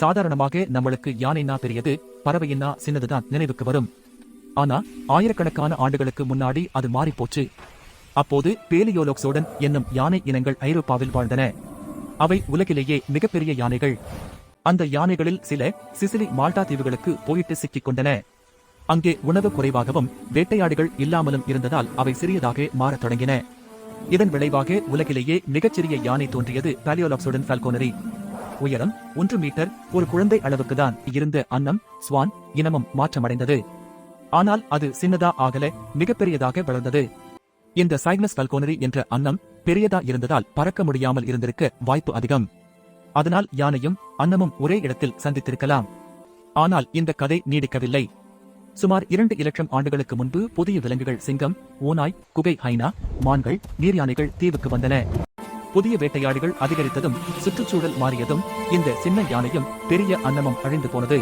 சாதாரணமாக நம்மளுக்கு யானைனா பெரியது பறவையின்னா சின்னதுதான் நினைவுக்கு வரும். ஆனா ஆயிரக்கணக்கான ஆண்டுகளுக்கு முன்னாடி அது மாறிப்போச்சு. அப்போது பேலியோலோக்சோடன் என்னும் யானை இனங்கள் ஐரோப்பாவில் வாழ்ந்தன. அவை உலகிலேயே மிகப்பெரிய யானைகள். அந்த யானைகளில் சில சிசிலி மால்டா தீவுகளுக்கு போயிட்டு சிக்கிக் கொண்டன. அங்கே உணவு குறைவாகவும் வேட்டையாடுகள் இல்லாமலும் இருந்ததால் அவை சிறியதாக மாறத் தொடங்கின. இதன் விளைவாக உலகிலேயே மிகச்சிறிய யானை தோன்றியது பாலியோலாக்ஸுடன் ஃபால்கோனரி. உயரம் ஒன்று மீட்டர் ஒரு குழந்தை அளவுக்கு தான் இருந்த அன்னம் ஸ்வான் இனமும் மாற்றமடைந்தது. ஆனால் அது சின்னதா ஆகல மிகப்பெரியதாக வளர்ந்தது. இந்த சைக்னஸ் கல்கோனரி என்ற அன்னம் பெரியதா இருந்ததால் பறக்க முடியாமல் இருந்திருக்க வாய்ப்பு அதிகம். அதனால் யானையும் அன்னமும் ஒரே இடத்தில் சந்தித்திருக்கலாம். ஆனால் இந்த கதை நீடிக்கவில்லை. சுமார் இரண்டு இலட்சம் ஆண்டுகளுக்கு முன்பு புதிய விலங்குகள் சிங்கம் ஓநாய் குகை ஹைனா மான்கள் நீர் யானைகள் தீவுக்கு வந்தன. புதிய வேட்டையாடுகள் அதிகரித்ததும் சுற்றுச்சூழல் மாறியதும் இந்த சின்ன யானையும் பெரிய அன்னமும் அழிந்து போனது.